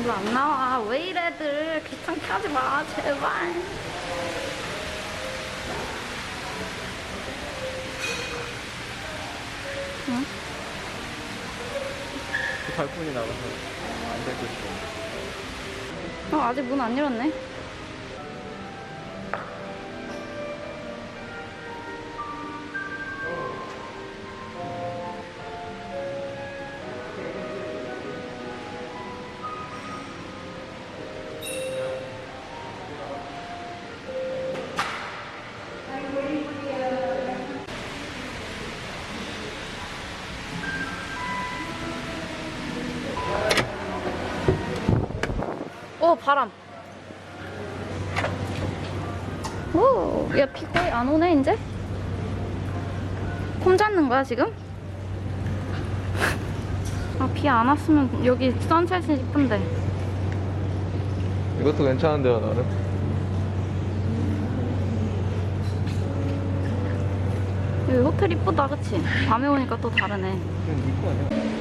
이거 안 나와. 왜 이래들. 귀찮게 하지 마. 제발. 응? 그 발품이 나가서 안 되고 있어. 어, 아직 문 안 열었네. 바람. 오, 야, 비 거의 안 오네, 이제? 폼 잡는 거야, 지금? 아, 비 안 왔으면 여기 선셋이 이쁜데. 이것도 괜찮은데요, 나는. 여기 호텔 이쁘다, 그치? 밤에 오니까 또 다르네. 이건 니거 아니야?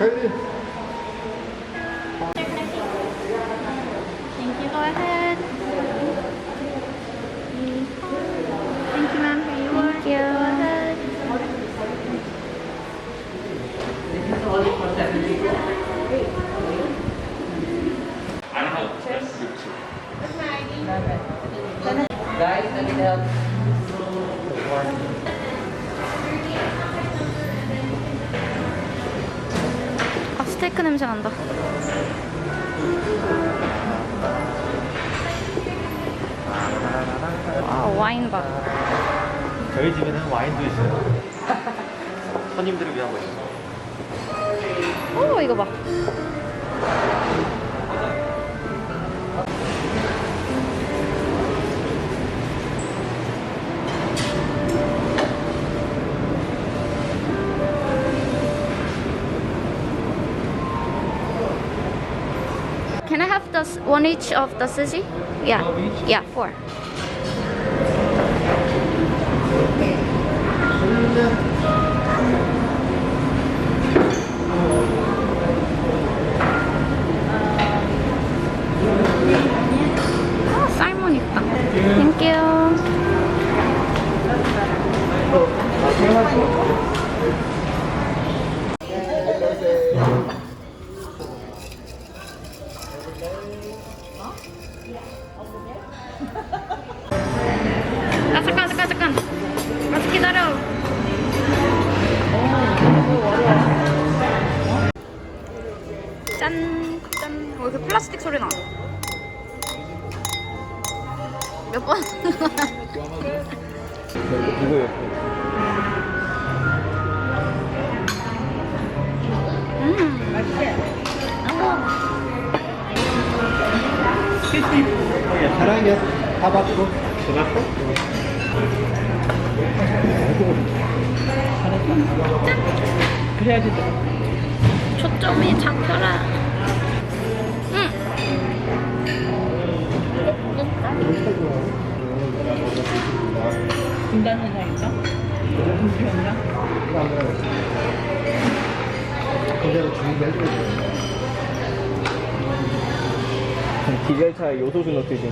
Thank you, go ahead. Thank you, ma'am, Thank you. Go ahead. I don't good. Guys, I need help. 스테이크 냄새 난다. 아, 와인바. 저희 집에는 와인도 있어요. 손님들을 위한 거 있어요. 오, 이거 봐. One each of the sushi? Yeah. Yeah, four. 사랑해. 다 받고. 다 받고? 그래야지. 초점이 잡혀라. 응. 분단 현상 있어? 분수 현상? 그대로 주문을 해줘야 디젤차에 요소수 넣듯이.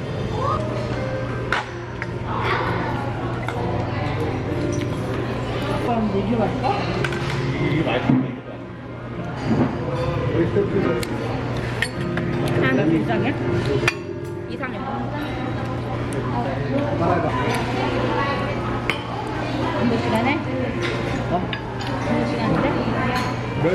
오빠 얘기 왔어? 이게 맛있는 거야. 한 이상해? 이상해. 한두 시간에? 한두 시간인데? Hi,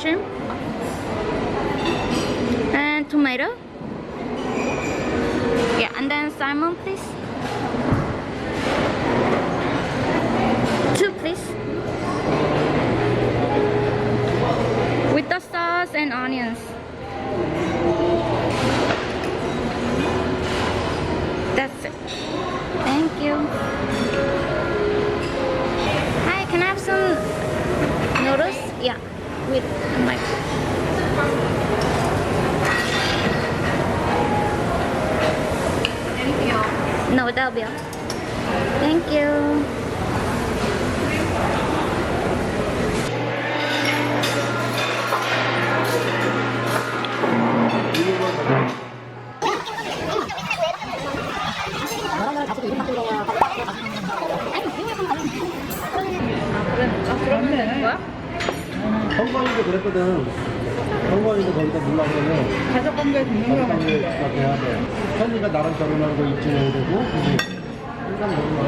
Shrimp and tomato. Yeah, and then salmon, please. Two, please. With the sauce and onions. That's it. Thank you. Hi, can I have some with my. Anything? No, that'll be all. Thank you. 등록을 가족관계 맞춘대. 돼야 돼. 현이가 나랑 결혼하고 입증해야 되고, 그지? 일단 먹으면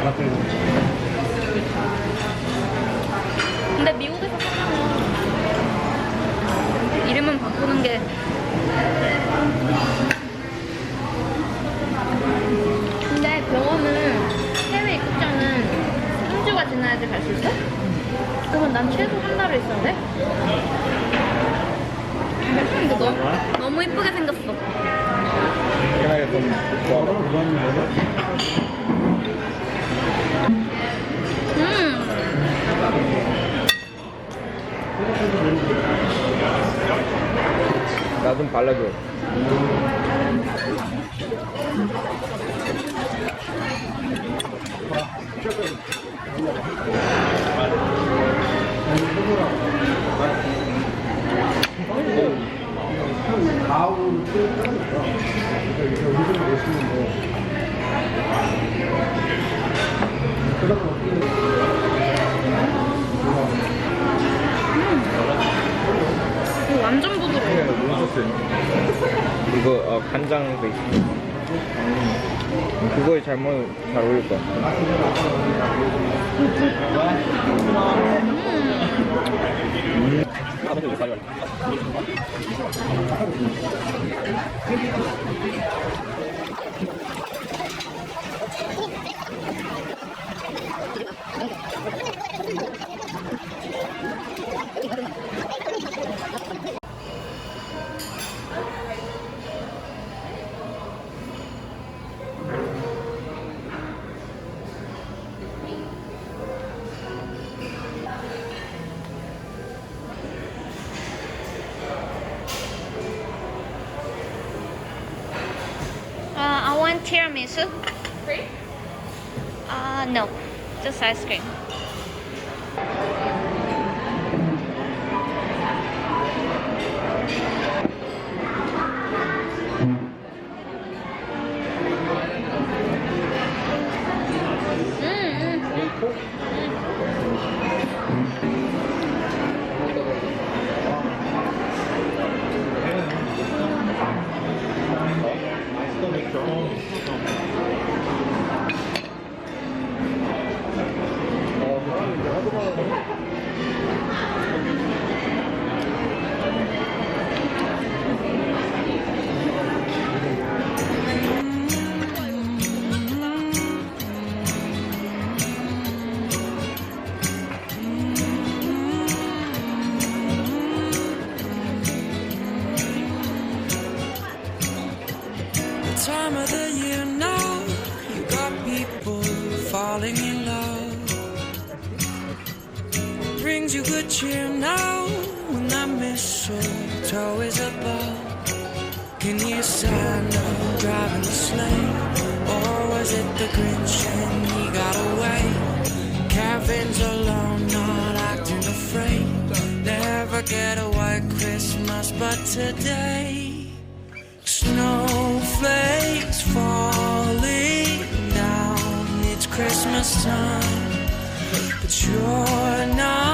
알았어요. 근데 미국에서 살면 이름은 바꾸는 게 근데 병원은 해외 입국자는 3주가 지나야지 갈 수 있어? 그러면 난 최소 한 달을 있어야 돼? 근데 너무, 너무 이쁘게 생겼어? 음나 좀 발라줘. 보니 이거 완전 부드러워 몬소스. 이거 어, 간장 베이스. 음, 그거에 잘못 잘 어울릴 것 같아. Uh, 他们就给发邮件。Tiramisu. Free? Uh, no, just ice cream. And he got away? Caravans alone, not acting afraid. Never get a white Christmas, but today. Snowflakes falling down. It's Christmas time, but you're not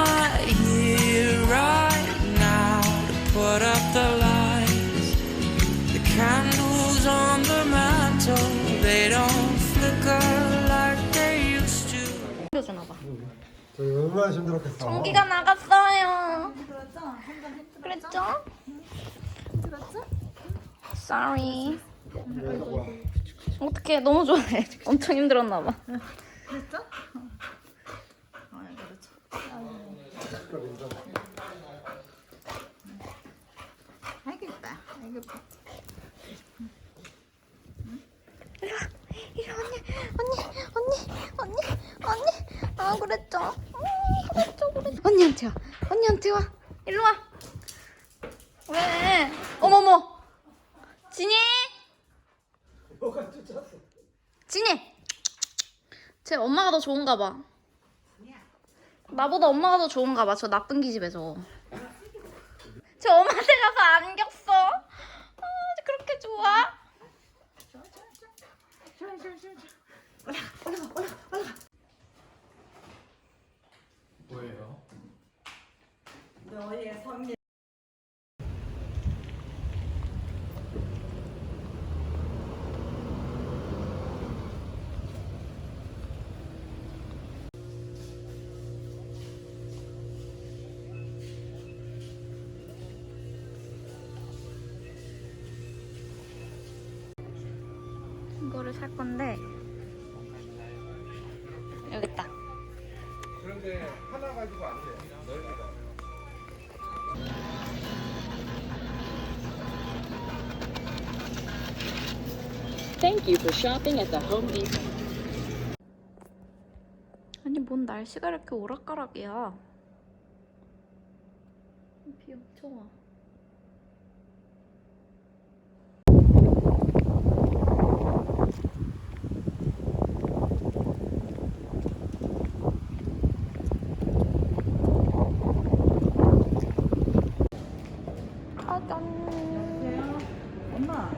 챙겨주나 봐. 저희 얼마나 힘들었겠어. 전기가 나갔어요. 그랬죠? 그랬죠? Sorry. 어떻게 너무 좋아해. 엄청 힘들었나 봐. 알겠다. 알겠다. 이리 언니, 언니, 언니, 언니, 언니. 아 그랬죠? 음, 그랬죠, 그랬죠. 언니한테 와, 언니한테 와. 일로 와. 왜? 어머머. 진이. 진이. 제 엄마가 더 좋은가 봐. 나보다 엄마가 더 좋은가 봐. 저 나쁜 기집애죠. 저 엄마한테 가서 안겼어. 아, 그렇게 좋아? 이거를 살 건데 Thank you for shopping at the Home Depot. 아니 뭔 날씨가 이렇게 오락가락이야. 비 엄청 와. 아짠. 엄마.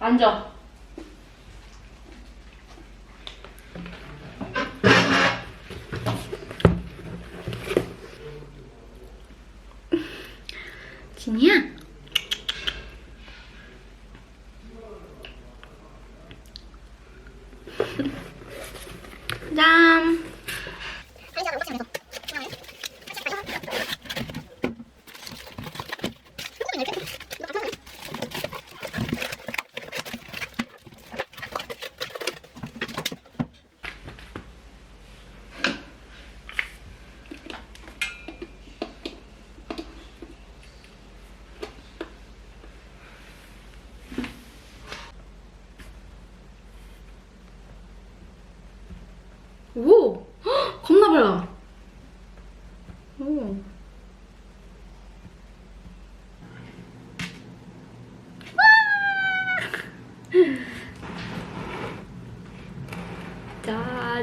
앉아. 진이야? 짠. 오! 헉, 겁나 밝아. 오.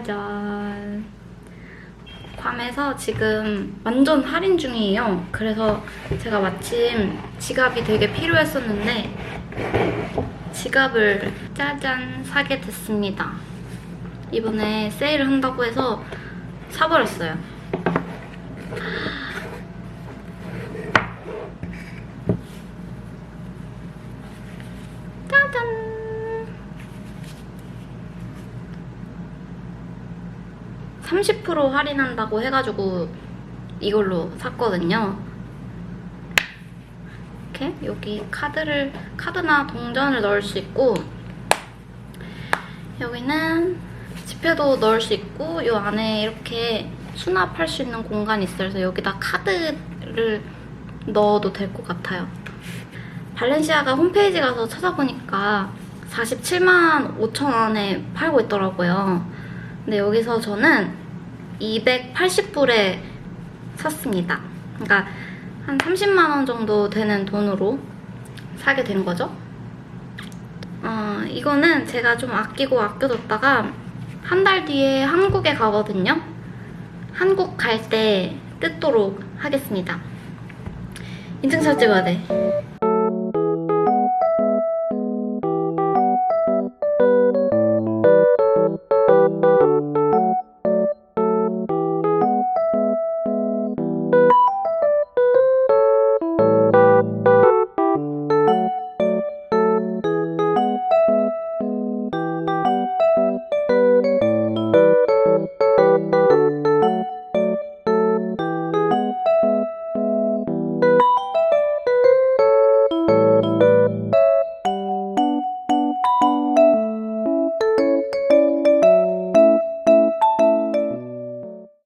짜잔. 괌에서 지금 완전 할인 중이에요. 그래서 제가 마침 지갑이 되게 필요했었는데 지갑을 짜잔 사게 됐습니다. 이번에 세일을 한다고 해서 사버렸어요. 짜잔! 30% 할인한다고 해가지고 이걸로 샀거든요. 이렇게 여기 카드를 카드나 동전을 넣을 수 있고 여기는 지폐도 넣을 수 있고 이 안에 이렇게 수납할 수 있는 공간이 있어요. 그래서 여기다 카드를 넣어도 될 것 같아요. 발렌시아가 홈페이지 가서 찾아보니까 47만 5천 원에 팔고 있더라고요. 근데 여기서 저는 280불에 샀습니다. 그러니까 한 30만 원 정도 되는 돈으로 사게 된 거죠. 어, 이거는 제가 좀 아끼고 아껴뒀다가 한 달 뒤에 한국에 가거든요. 한국 갈 때 뜯도록 하겠습니다. 인증샷 찍어야 돼.